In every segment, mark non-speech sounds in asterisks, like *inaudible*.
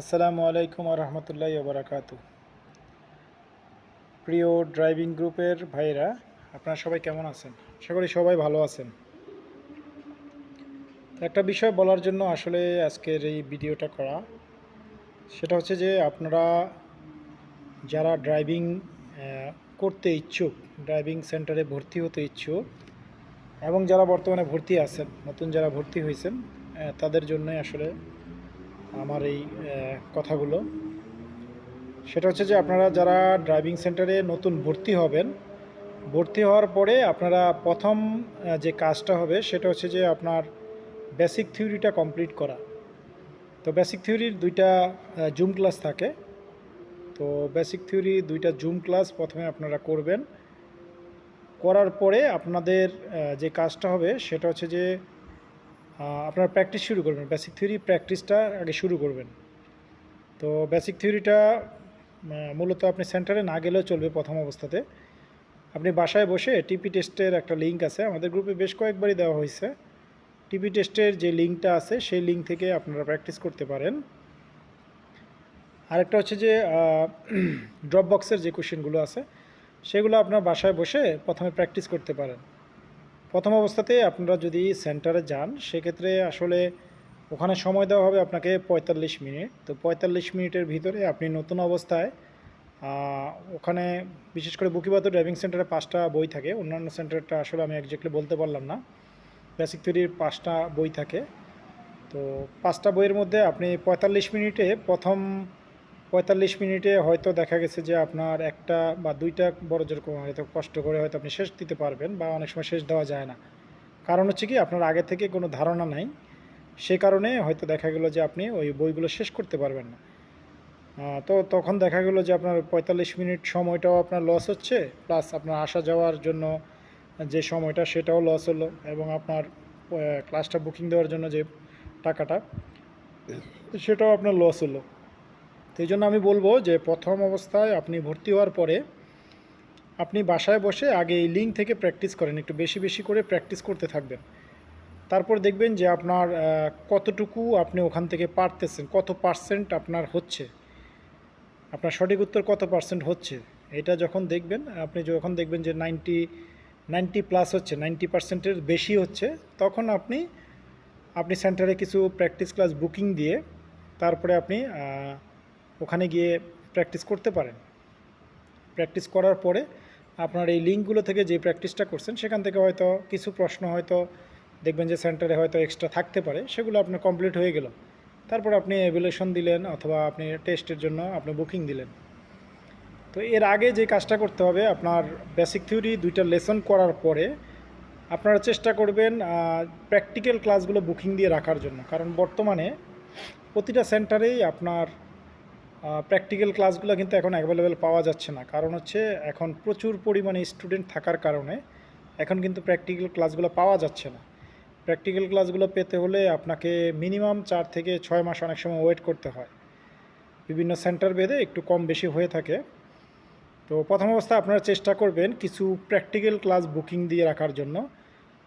আসসালামু আলাইকুম রহমতুল্লাহ বারাকাত প্রিয় ড্রাইভিং গ্রুপের ভাইরা আপনারা সবাই কেমন আছেন? আশা করি সবাই ভালো আছেন। একটা বিষয় বলার জন্য আসলে আজকের এই ভিডিওটা করা। সেটা হচ্ছে যে আপনারা যারা ড্রাইভিং করতে ইচ্ছুক, ড্রাইভিং সেন্টারে ভর্তি হতে ইচ্ছুক এবং যারা বর্তমানে ভর্তি আছেন, নতুন যারা ভর্তি হয়েছেন তাদের জন্যই আসলে আমার এই কথাগুলো। সেটা হচ্ছে যে আপনারা যারা ড্রাইভিং সেন্টারে নতুন ভর্তি হবেন, ভর্তি হওয়ার পরে আপনারা প্রথম যে কাজটা হবে সেটা হচ্ছে যে আপনার বেসিক থিওরিটা কমপ্লিট করা। তো বেসিক থিওরির দুইটা জুম ক্লাস থাকে। তো বেসিক থিওরি দুইটা জুম ক্লাস প্রথমে আপনারা করবেন। করার পরে আপনাদের যে কাজটা হবে সেটা হচ্ছে যে আপনারা প্র্যাকটিস শুরু করবেন। বেসিক থিওরি প্র্যাকটিসটা আগে শুরু করবেন। তো বেসিক থিওরিটা মূলত আপনি সেন্টারে না গেলেও চলবে প্রথম অবস্থাতে। আপনি বাসায় বসে টিপি টেস্টের একটা লিঙ্ক আছে। আমাদের গ্রুপে বেশ কয়েকবারই দেওয়া হয়েছে। টিপি টেস্টের যে লিঙ্কটা আছে, সেই লিঙ্ক থেকে আপনারা প্র্যাকটিস করতে পারেন। আরেকটা হচ্ছে যে ড্রপ বক্সের *clears throat* যে কোশ্চেনগুলো আছে, সেগুলো আপনার বাসায় বসে প্রথমে প্র্যাকটিস করতে পারেন। প্রথম অবস্থাতে আপনারা যদি সেন্টারে যান, সেক্ষেত্রে আসলে ওখানে সময় দেওয়া হবে আপনাকে পঁয়তাল্লিশ মিনিট। তো পঁয়তাল্লিশ মিনিটের ভিতরে আপনি নতুন অবস্থায় ওখানে বিশেষ করে বুকিবাদ ড্রাইভিং সেন্টারে পাঁচটা বই থাকে। অন্যান্য সেন্টারটা আসলে আমি একজাক্টলি বলতে পারলাম না। বেসিক থিওরির পাঁচটা বই থাকে। তো পাঁচটা বইয়ের মধ্যে আপনি পঁয়তাল্লিশ মিনিটে প্রথম পঁয়তাল্লিশ মিনিটে হয়তো দেখা গেছে যে আপনার একটা বা দুইটা বড় যেরকম হয়তো কষ্ট করে হয়তো আপনি শেষ দিতে পারবেন বা অনেক সময় শেষ দেওয়া যায় না। কারণ হচ্ছে কি, আপনার আগে থেকে কোনো ধারণা নাই। সে কারণে হয়তো দেখা গেলো যে আপনি ওই বইগুলো শেষ করতে পারবেন না। তো তখন দেখা গেলো যে আপনার পঁয়তাল্লিশ মিনিট সময়টাও আপনার লস হচ্ছে প্লাস আপনার আসা যাওয়ার জন্য যে সময়টা সেটাও লস হলো এবং আপনার ক্লাসটা বুকিং দেওয়ার জন্য যে টাকাটা, সেটাও আপনার লস হলো। এই জন্য আমি বলব যে প্রথম অবস্থায় আপনি ভর্তি হওয়ার পরে আপনি বাসায় বসে আগে এই লিঙ্ক থেকে প্র্যাকটিস করেন, একটু বেশি বেশি করে প্র্যাকটিস করতে থাকবেন। তারপর দেখবেন যে আপনার কতটুকু আপনি ওখান থেকে পারতেছেন, কত পার্সেন্ট আপনার হচ্ছে, আপনার সঠিক উত্তর কত পার্সেন্ট হচ্ছে, এটা যখন দেখবেন, আপনি যখন দেখবেন যে নাইনটি নাইনটি প্লাস হচ্ছে, নাইনটি পার্সেন্টের বেশি হচ্ছে, তখন আপনি আপনি সেন্টারে কিছু প্র্যাকটিস ক্লাস বুকিং দিয়ে তারপরে আপনি ওখানে গিয়ে প্র্যাকটিস করতে পারেন। প্র্যাকটিস করার পরে আপনার এই লিঙ্কগুলো থেকে যে প্র্যাকটিসটা করছেন, সেখান থেকে হয়তো কিছু প্রশ্ন হয়তো দেখবেন যে সেন্টারে হয়তো এক্সট্রা থাকতে পারে, সেগুলো আপনার কমপ্লিট হয়ে গেল। তারপর আপনি এভুলেশন দিলেন অথবা আপনি টেস্টের জন্য আপনি বুকিং দিলেন। তো এর আগে যে কাজটা করতে হবে, আপনার বেসিক থিওরি দুইটা লেসন করার পরে আপনারা চেষ্টা করবেন প্র্যাকটিক্যাল ক্লাসগুলো বুকিং দিয়ে রাখার জন্য। কারণ বর্তমানে প্রতিটা সেন্টারেই আপনার প্র্যাকটিক্যাল ক্লাসগুলো কিন্তু এখন অ্যাভেলেবেল পাওয়া যাচ্ছে না। কারণ হচ্ছে এখন প্রচুর পরিমাণে স্টুডেন্ট থাকার কারণে এখন কিন্তু প্র্যাকটিক্যাল ক্লাসগুলো পাওয়া যাচ্ছে না। প্র্যাকটিক্যাল ক্লাসগুলো পেতে হলে আপনাকে মিনিমাম চার থেকে ছয় মাস অনেক সময় ওয়েট করতে হয়। বিভিন্ন সেন্টার বেঁধে একটু কম বেশি হয়ে থাকে। তো প্রথম অবস্থায় আপনারা চেষ্টা করবেন কিছু প্র্যাকটিক্যাল ক্লাস বুকিং দিয়ে রাখার জন্য।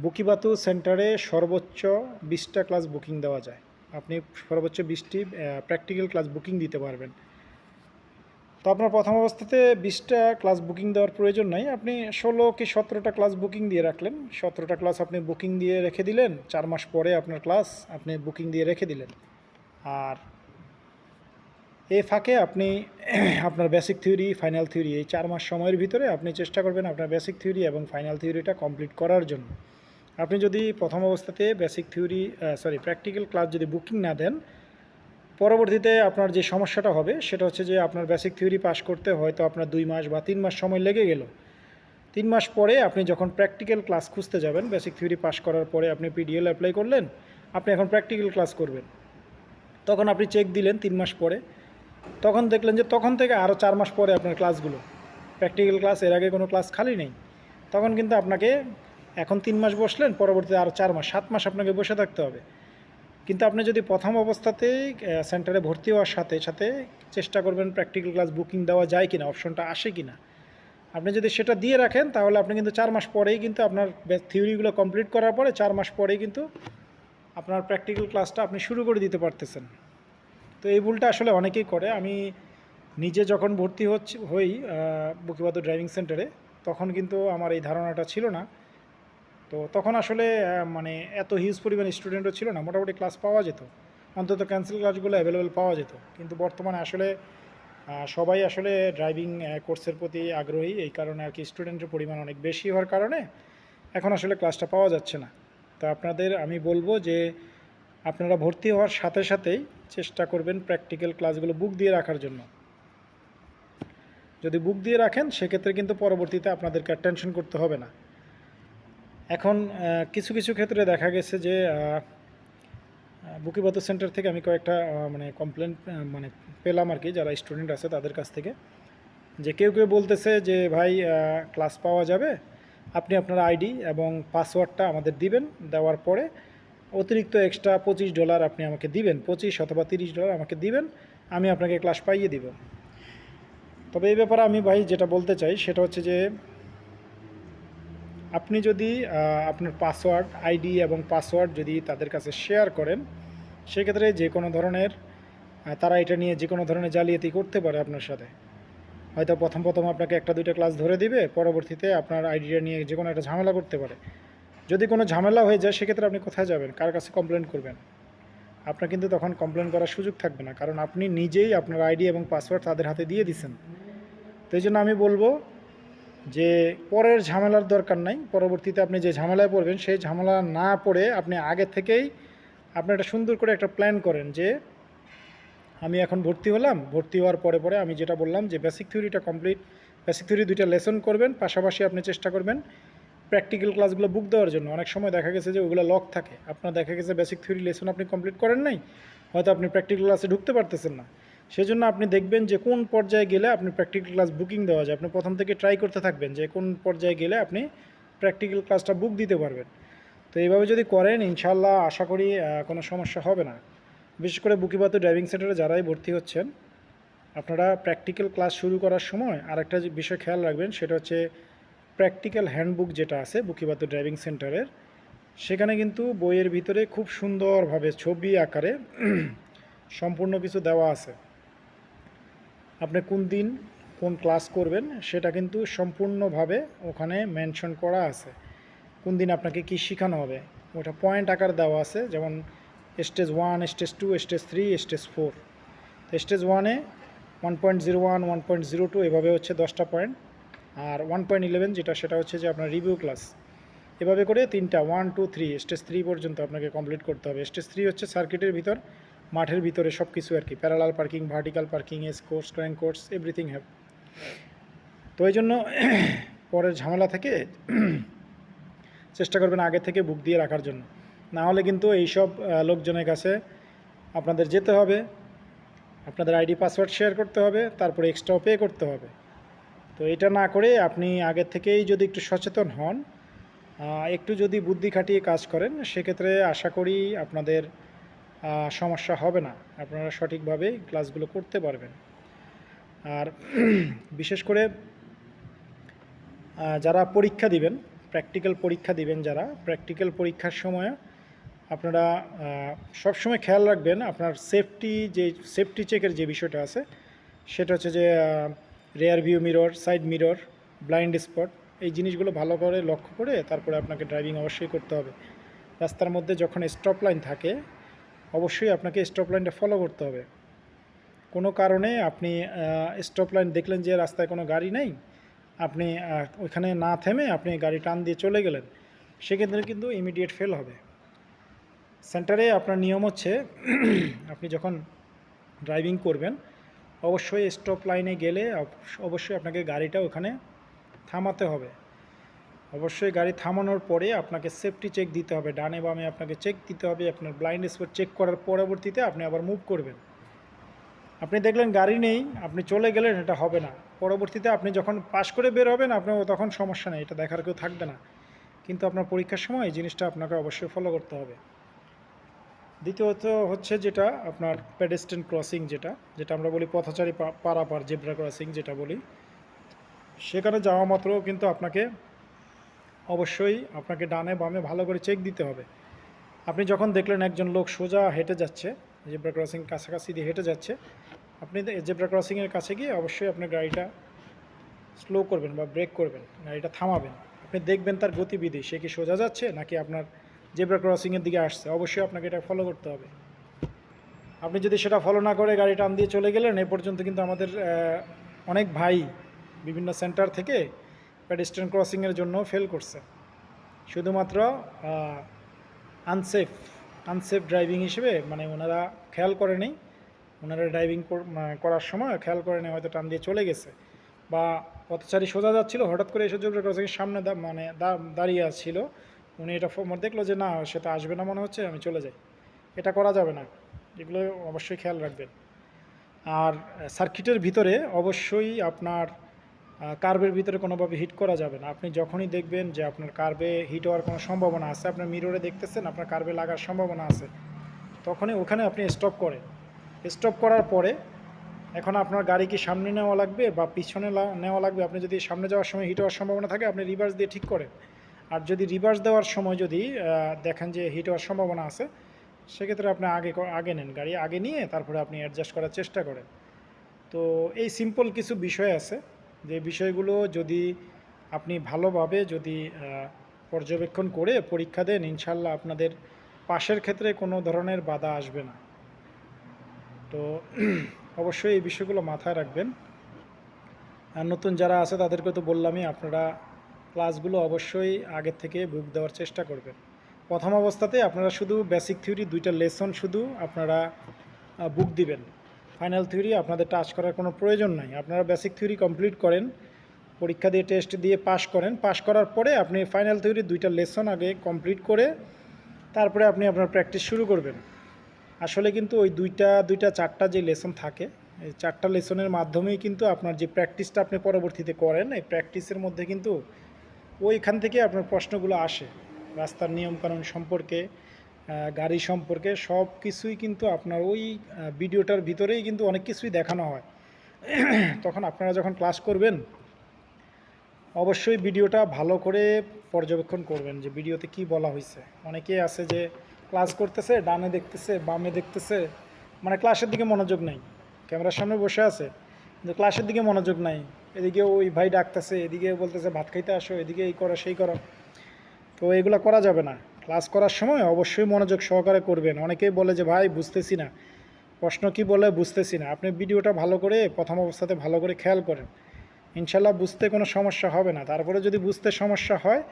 বুকিবাতু সেন্টারে সর্বোচ্চ বিশটা ক্লাস বুকিং দেওয়া যায়। আপনি সর্বোচ্চ বিশটি প্র্যাকটিক্যাল ক্লাস বুকিং দিতে পারবেন। তো আপনার প্রথম অবস্থাতে বিশটা ক্লাস বুকিং দেওয়ার প্রয়োজন নাই। আপনি ষোলো কি সতেরোটা ক্লাস বুকিং দিয়ে রাখলেন। সতেরোটা ক্লাস আপনি বুকিং দিয়ে রেখে দিলেন। চার মাস পরে আপনার ক্লাস আপনি বুকিং দিয়ে রেখে দিলেন। আর এই ফাঁকে আপনি *clears throat* আপনার বেসিক থিওরি ফাইনাল থিওরি এই চার মাস সময়ের ভিতরে আপনি চেষ্টা করবেন আপনার বেসিক থিওরি এবং ফাইনাল থিওরিটা কমপ্লিট করার জন্য। আপনি যদি প্রথম অবস্থাতে basic theory sorry practical class যদি বুকিং না দেন, পরবর্তীতে আপনার যে সমস্যাটা হবে, সেটা হচ্ছে যে আপনার বেসিক থিওরি পাস করতে হয়তো আপনার দুই মাস বা তিন মাস সময় লেগে গেল। তিন মাস পরে আপনি যখন প্র্যাকটিক্যাল ক্লাস খুঁজতে যাবেন বেসিক থিওরি পাস করার পরে আপনি পিডিএল অ্যাপ্লাই করলেন, আপনি এখন প্র্যাকটিক্যাল ক্লাস করবেন। তখন আপনি চেক দিলেন তিন মাস পরে। তখন দেখলেন যে তখন থেকে আরও চার মাস পরে আপনার ক্লাসগুলো প্র্যাকটিক্যাল ক্লাস এর আগে কোনো ক্লাস খালি নেই। তখন কিন্তু আপনাকে এখন তিন মাস বসলেন, পরবর্তীতে আরও চার মাস, সাত মাস আপনাকে বসে থাকতে হবে। কিন্তু আপনি যদি প্রথম অবস্থাতেই সেন্টারে ভর্তি হওয়ার সাথে সাথে চেষ্টা করবেন প্র্যাকটিক্যাল ক্লাস বুকিং দেওয়া যায় কিনা অপশনটা আসে কিনা। আপনি যদি সেটা দিয়ে রাখেন, তাহলে আপনি কিন্তু চার মাস পরেই কিন্তু আপনার থিওরিগুলো কমপ্লিট করার পরে চার মাস পরেই কিন্তু আপনার প্র্যাকটিক্যাল ক্লাসটা আপনি শুরু করে দিতে পারতেছেন। তো এই ভুলটা আসলে অনেকেই করে। আমি নিজে যখন ভর্তি হচ্ছি, হই বুকিবাদ ড্রাইভিং সেন্টারে তখন কিন্তু আমার এই ধারণাটা ছিল না। তো তখন আসলে মানে এত হিউজ পরিমাণ স্টুডেন্টও ছিল না, মোটামুটি ক্লাস পাওয়া যেত। অন্তত ক্যান্সেল ক্লাসগুলো অ্যাভেলেবেল পাওয়া যেত। কিন্তু বর্তমানে আসলে সবাই আসলে ড্রাইভিং কোর্সের প্রতি আগ্রহী। এই কারণে আর কি স্টুডেন্টের পরিমাণ অনেক বেশি হওয়ার কারণে এখন আসলে ক্লাসটা পাওয়া যাচ্ছে না। তো আপনাদের আমি বলব যে, আপনারা ভর্তি হওয়ার সাথে সাথেই চেষ্টা করবেন প্র্যাকটিক্যাল ক্লাসগুলো বুক দিয়ে রাখার জন্য। যদি বুক দিয়ে রাখেন, সেক্ষেত্রে কিন্তু পরবর্তীতে আপনাদেরকে টেনশন করতে হবে না। এখন কিছু কিছু ক্ষেত্রে দেখা গেছে যে বুকিবাদ সেন্টার থেকে আমি কয়েকটা মানে কমপ্লেন মানে পেলাম আর কি, যারা স্টুডেন্ট আছে তাদের কাছ থেকে। যে কেউ কেউ বলতেছে যে, ভাই ক্লাস পাওয়া যাবে, আপনি আপনার আইডি এবং পাসওয়ার্ডটা আমাদের দিবেন। দেওয়ার পরে অতিরিক্ত এক্সট্রা পঁচিশ ডলার আপনি আমাকে দিবেন, পঁচিশ অথবা তিরিশ ডলার আমাকে দিবেন, আমি আপনাকে ক্লাস পাইয়ে দিব। তবে এই ব্যাপারে আমি ভাই যেটা বলতে চাই, সেটা হচ্ছে যে আপনি যদি আপনার পাসওয়ার্ড আইডি এবং পাসওয়ার্ড যদি তাদের কাছে শেয়ার করেন, সেক্ষেত্রে যে কোনো ধরনের তারা এটা নিয়ে যে কোনো ধরনের জালিয়াতি করতে পারে আপনার সাথে। হয়তো প্রথম প্রথম আপনাকে একটা দুইটা ক্লাস ধরে দিবে, পরবর্তীতে আপনার আইডিয়া নিয়ে যে কোনো একটা ঝামেলা করতে পারে। যদি কোনো ঝামেলা হয়ে যায়, সেক্ষেত্রে আপনি কোথায় যাবেন? কার কাছে কমপ্লেন করবেন? আপনার কিন্তু তখন কমপ্লেন করার সুযোগ থাকবে না, কারণ আপনি নিজেই আপনার আইডি এবং পাসওয়ার্ড তাদের হাতে দিয়ে দিছেন। তো এই জন্য আমি বলব যে পরের ঝামেলার দরকার নাই, পরবর্তীতে আপনি যে ঝামেলায় পড়বেন, সেই ঝামেলা না পড়ে আপনি আগে থেকেই আপনি একটা সুন্দর করে একটা প্ল্যান করেন যে আমি এখন ভর্তি হলাম, ভর্তি হওয়ার পরে পরে আমি যেটা বললাম যে বেসিক থিওরিটা কমপ্লিট বেসিক থিওরি দুইটা লেসন করবেন, পাশাপাশি আপনি চেষ্টা করবেন প্র্যাকটিক্যাল ক্লাসগুলো বুক দেওয়ার জন্য। অনেক সময় দেখা গেছে যে ওগুলো লক থাকে। আপনার দেখা গেছে বেসিক থিওরি লেসন আপনি কমপ্লিট করেন নাই, হয়তো আপনি প্র্যাকটিক্যাল ক্লাসে ঢুকতে পারতেছেন না। সেজন্য আপনি দেখবেন যে কোন পর্যায়ে গেলে আপনি প্র্যাকটিক্যাল ক্লাস বুকিং দেওয়া যায়। আপনি প্রথম থেকে ট্রাই করতে থাকবেন যে কোন পর্যায়ে গেলে আপনি প্র্যাকটিক্যাল ক্লাসটা বুক দিতে পারবেন। তো এইভাবে যদি করেন ইনশাল্লাহ আশা করি কোনো সমস্যা হবে না। বিশেষ করে বুকিবাত ড্রাইভিং সেন্টারে যারাই ভর্তি হচ্ছেন, আপনারা প্র্যাকটিক্যাল ক্লাস শুরু করার সময় আরেকটা বিষয় খেয়াল রাখবেন, সেটা হচ্ছে প্র্যাকটিক্যাল হ্যান্ডবুক যেটা আছে বুকিবাত ড্রাইভিং সেন্টারের সেখানে কিন্তু বইয়ের ভিতরে খুব সুন্দরভাবে ছবি আকারে *clears throat* সম্পূর্ণ কিছু দেওয়া আছে। আপনি কোন দিন কোন ক্লাস করবেন সেটা কিন্তু সম্পূর্ণভাবে ওখানে মেনশন করা আছে। কোন দিন আপনাকে কী শেখানো হবে? ওটা পয়েন্ট আকার দেওয়া আছে, যেমন stage one stage two stage three stage four stage ওয়ানে one point zero one one point zero two এভাবে হচ্ছে দশটা পয়েন্ট আর ওয়ান পয়েন্ট ইলেভেন যেটা, সেটা হচ্ছে যে আপনার রিভিউ ক্লাস এভাবে করে তিনটা one two three stage three পর্যন্ত আপনাকে কমপ্লিট করতে হবে। স্টেজ থ্রি হচ্ছে সার্কিটের ভিতর। মাঠের ভিতরে সব কিছু আর কি। Parallel parking vertical parking S course crane course everything have তো এই জন্য *clears throat* পরের ঝামেলা থেকে *clears throat* চেষ্টা করবেন আগে থেকে বুক দিয়ে রাখার জন্য। না হলে কিন্তু এইসব লোকজনের কাছে আপনাদের যেতে হবে, আপনাদের আইডি পাসওয়ার্ড শেয়ার করতে হবে, তারপরে এক্সট্রাও পে করতে হবে। তো এটা না করে আপনি আগে থেকেই যদি একটু সচেতন হন একটু যদি বুদ্ধি খাটিয়ে কাজ করেন, সেক্ষেত্রে আশা করি আপনাদের সমস্যা হবে না। আপনারা সঠিকভাবে ক্লাসগুলো করতে পারবেন। আর *clears throat* বিশেষ করে যারা পরীক্ষা দিবেন প্র্যাকটিক্যাল পরীক্ষা দিবেন যারা প্র্যাকটিক্যাল পরীক্ষার সময় আপনারা সবসময় খেয়াল রাখবেন আপনার সেফটি যে সেফটি চেকের যে বিষয়টা আছে, সেটা হচ্ছে যে rear view mirror side mirror blind spot এই জিনিসগুলো ভালো করে লক্ষ্য করে তারপরে আপনাকে ড্রাইভিং অবশ্যই করতে হবে। রাস্তার মধ্যে যখন স্টপ লাইন থাকে অবশ্যই আপনাকে স্টপ লাইনটা ফলো করতে হবে। কোনো কারণে আপনি স্টপ লাইন দেখলেন যে রাস্তায় কোনো গাড়ি নেই, আপনি ওইখানে না থেমে আপনি গাড়ি টান দিয়ে চলে গেলেন, সেক্ষেত্রে কিন্তু ইমিডিয়েট ফেল হবে। সেন্টারে আপনার নিয়ম হচ্ছে, *clears throat* আপনি যখন ড্রাইভিং করবেন, অবশ্যই স্টপ লাইনে গেলে অব- অবশ্যই আপনাকে গাড়িটা ওখানে থামাতে হবে। অবশ্যই গাড়ি থামানোর পরে আপনাকে সেফটি চেক দিতে হবে। ডানে বামে আপনাকে চেক দিতে হবে, আপনার ব্লাইন্ড স্পট চেক করার পরবর্তীতে আপনি আবার মুভ করবেন। আপনি দেখলেন গাড়ি নেই, আপনি চলে গেলেন, এটা হবে না। পরবর্তীতে আপনি যখন পাশ করে বের হবেন আপনার তখন সমস্যা নেই, এটা দেখার কেউ থাকবে না। কিন্তু আপনার পরীক্ষার সময় এই জিনিসটা আপনাকে অবশ্যই ফলো করতে হবে। দ্বিতীয়ত হচ্ছে যেটা, আপনার পেডেস্ট্রেন ক্রসিং যেটা যেটা আমরা বলি পথচারী পারাপার জেব্রা ক্রসিং যেটা বলি, সেখানে যাওয়া মাত্র কিন্তু আপনাকে অবশ্যই আপনাকে ডানে বামে ভালো করে চেক দিতে হবে। আপনি যখন দেখলেন একজন লোক সোজা হেঁটে যাচ্ছে জেব্রা ক্রসিং কাছাকাছি দিয়ে হেঁটে যাচ্ছে, আপনি জেব্রা ক্রসিংয়ের কাছে গিয়ে অবশ্যই আপনার গাড়িটা স্লো করবেন বা ব্রেক করবেন, গাড়িটা থামাবেন। আপনি দেখবেন তার গতিবিধি, সে কি সোজা যাচ্ছে নাকি আপনার জেব্রা ক্রসিংয়ের দিকে আসছে, অবশ্যই আপনাকে এটা ফলো করতে হবে। আপনি যদি সেটা ফলো না করে গাড়ি টান দিয়ে চলে গেলেন, এ পর্যন্ত কিন্তু আমাদের অনেক ভাই বিভিন্ন সেন্টার থেকে প্যাডেস্ট্রিয়ান ক্রসিংয়ের জন্য ফেল করছে। শুধুমাত্র আনসেফ আনসেফ ড্রাইভিং হিসেবে মানে ওনারা খেয়াল করেনি। ওনারা ড্রাইভিং করার সময় খেয়াল করেনি, হয়তো টান দিয়ে চলে গেছে। বা পথচারী সোজা যাচ্ছিল, হঠাৎ করে এসে জোবরা ক্রসিংয়ের সামনে মানে দাঁড়িয়ে আছিল। উনি এটা ফো- দেখল যে, না, সে তো আসবে না মনে হচ্ছে, আমি চলে যাই। এটা করা যাবে না। এগুলো অবশ্যই খেয়াল রাখবেন। আর সার্কিটের ভিতরে অবশ্যই আপনার কার্বের ভিতরে কোনোভাবে হিট করা যাবে না। আপনি যখনই দেখবেন যে আপনার কার্বে হিট হওয়ার কোনো সম্ভাবনা আছে, আপনার মিররে দেখতেছেন, আপনার কার্বে লাগার সম্ভাবনা আছে, তখনই ওখানে আপনি স্টপ করেন। স্টপ করার পরে এখন আপনার গাড়ি কি সামনে নেওয়া লাগবে বা পিছনে নেওয়া লাগবে? আপনি যদি সামনে যাওয়ার সময় হিট হওয়ার সম্ভাবনা থাকে, আপনি রিভার্স দিয়ে ঠিক করেন। আর যদি রিভার্স দেওয়ার সময় যদি দেখেন যে হিট হওয়ার সম্ভাবনা আছে, সেক্ষেত্রে আপনি আগে আগে নেন গাড়ি, আগে নিয়ে তারপরে আপনি অ্যাডজাস্ট করার চেষ্টা করেন। তো এই সিম্পল কিছু বিষয় আছে। যে বিষয়গুলো যদি আপনি ভালোভাবে যদি পর্যবেক্ষণ করে পরীক্ষা দেন, ইনশাল্লাহ আপনাদের পাশের ক্ষেত্রে কোনো ধরনের বাধা আসবে না। তো *clears throat* অবশ্যই এই বিষয়গুলো মাথায় রাখবেন। আর নতুন যারা আছে তাদেরকে তো বললামই, আপনারা ক্লাসগুলো অবশ্যই আগের থেকে বুক দেওয়ার চেষ্টা করবেন। প্রথম অবস্থাতে আপনারা শুধু বেসিক থিওরি দুইটা লেসন শুধু আপনারা বুক দিবেন। ফাইনাল থিওরি, আপনাদের টাচ করার কোনো প্রয়োজন নাই। আপনারা বেসিক থিওরি কমপ্লিট করেন, পরীক্ষা দিয়ে টেস্ট দিয়ে পাস করেন। পাস করার পরে আপনি ফাইনাল থিওরি দুইটা লেসন আগে কমপ্লিট করে, তারপরে আপনি আপনার প্র্যাকটিস শুরু করবেন। আসলে কিন্তু ওই দুইটা দুইটা, চারটা যে লেসন থাকে, এই চারটা লেসনের মাধ্যমেই কিন্তু আপনার যে প্র্যাকটিসটা আপনি পরবর্তীতে করেন, এই প্র্যাকটিসের মধ্যে কিন্তু ওইখান থেকে আপনার প্রশ্নগুলো আসে। রাস্তার নিয়মকানুন সম্পর্কে গাড়ি সম্পর্কে সব কিছুই কিন্তু আপনার ওই ভিডিওটার ভিতরেই কিন্তু অনেক কিছুই দেখানো হয়। *clears throat* তখন আপনারা যখন ক্লাস করবেন, অবশ্যই ভিডিওটা ভালো করে পর্যবেক্ষণ করবেন যে ভিডিওতে কি বলা হয়েছে অনেকেই আছে যে ক্লাস করতেছে, ডানে দেখতেছে, বামে দেখতেছে মানে ক্লাসের দিকে মনোযোগ নাই। ক্যামেরার সামনে বসে আছে, কিন্তু ক্লাসের দিকে মনোযোগ নাই। এদিকে ওই ভাই ডাকতেছে, এদিকে বলতেছে, ভাত খাইতে আসো, এদিকে এই করো, সেই করো। তো এগুলো করা যাবে না। ক্লাস করার সময় অবশ্যই মনোযোগ সহকারে করবেন। অনেকেই বলে যে, ভাই, বুঝতেছি না। প্রশ্ন কি বলে, বুঝতেছি না। আপনি ভিডিওটা ভালো করে, প্রথম অবস্থাতে ভালো করে খেয়াল করেন। ইনশাল্লাহ বুঝতে কোনো সমস্যা হবে না। তারপরে যদি বুঝতে সমস্যা হয়,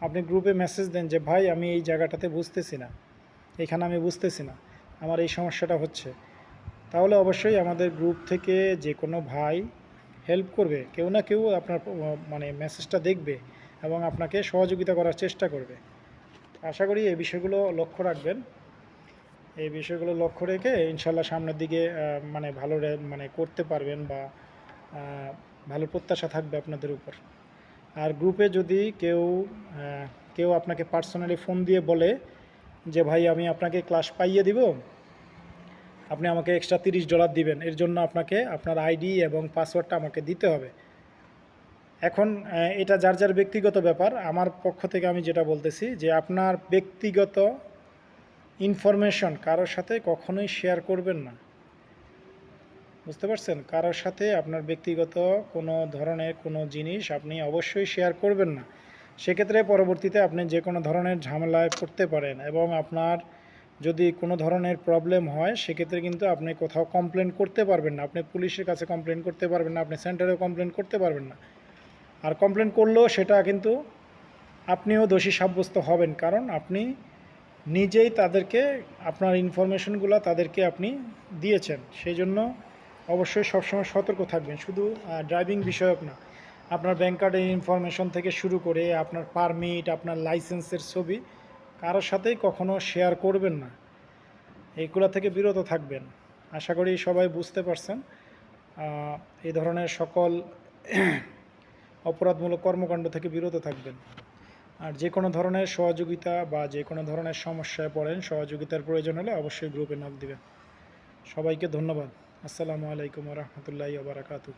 আপনি গ্রুপে মেসেজ দেন যে, ভাই, আমি এই জায়গাটাতে বুঝতেছি না। এখানে আমি বুঝতেছি না। আমার এই সমস্যাটা হচ্ছে। তাহলে অবশ্যই আমাদের গ্রুপ থেকে যে কোনো ভাই হেল্প করবে। কেউ না কেউ আপনার মানে মেসেজটা দেখবে এবং আপনাকে সহযোগিতা করার চেষ্টা করবে। আশা করি এই বিষয়গুলো লক্ষ্য রাখবেন। এই বিষয়গুলো লক্ষ্য রেখে ইনশাল্লাহ সামনের দিকে মানে ভালো মানে করতে পারবেন বা ভালো প্রত্যাশা থাকবে আপনাদের উপর। আর গ্রুপে যদি কেউ কেউ আপনাকে পার্সোনালি ফোন দিয়ে বলে যে, ভাই, আমি আপনাকে ক্লাস পাইয়ে দিব, আপনি আমাকে এক্সট্রা তিরিশ ডলার দিবেন। এর জন্য আপনাকে, আপনার আইডি এবং পাসওয়ার্ডটা আমাকে দিতে হবে। এখন এটা যার যার ব্যক্তিগত ব্যাপার, আমার পক্ষ থেকে আমি যেটা বলতেছি যে আপনার ব্যক্তিগত ইনফরমেশন কারোর সাথে কখনোই শেয়ার করবেন না। বুঝতে পারছেন? কারোর সাথে আপনার ব্যক্তিগত কোনো ধরনের কোনো জিনিস আপনি অবশ্যই শেয়ার করবেন না। সেক্ষেত্রে পরবর্তীতে আপনি যে কোনো ধরনের ঝামেলায় পড়তে পারেন এবং আপনার যদি কোনো ধরনের প্রবলেম হয়, সেক্ষেত্রে কিন্তু আপনি কোথাও কমপ্লেন করতে পারবেন না। আপনি পুলিশের কাছে কমপ্লেন করতে পারবেন না, আপনি সেন্টারেও কমপ্লেন করতে পারবেন না। আর কমপ্লেন করলেও সেটা কিন্তু আপনিও দোষী সাব্যস্ত হবেন। কারণ আপনি নিজেই তাদেরকে, আপনার ইনফরমেশনগুলো তাদেরকে আপনি দিয়েছেন। সেই জন্য অবশ্যই সবসময় সতর্ক থাকবেন। শুধু ড্রাইভিং বিষয়ক না। আপনার ব্যাংক কার্ডের ইনফরমেশন থেকে শুরু করে আপনার পারমিট আপনার লাইসেন্সের ছবি কারোর সাথেই কখনো শেয়ার করবেন না। এইগুলো থেকে বিরত থাকবেন। আশা করি সবাই বুঝতে পারছেন। এই ধরনের সকল অপরাধমূলক কর্মকাণ্ড থেকে বিরত থাকবেন। আর যে কোনো ধরনের সহযোগিতা বা যে কোনো ধরনের সমস্যায় পড়েন, সহযোগিতার প্রয়োজন হলে অবশ্যই গ্রুপে নক দিবেন। সবাইকে ধন্যবাদ। আসসালামু আলাইকুম রহমতুল্লাহ বারাকাতু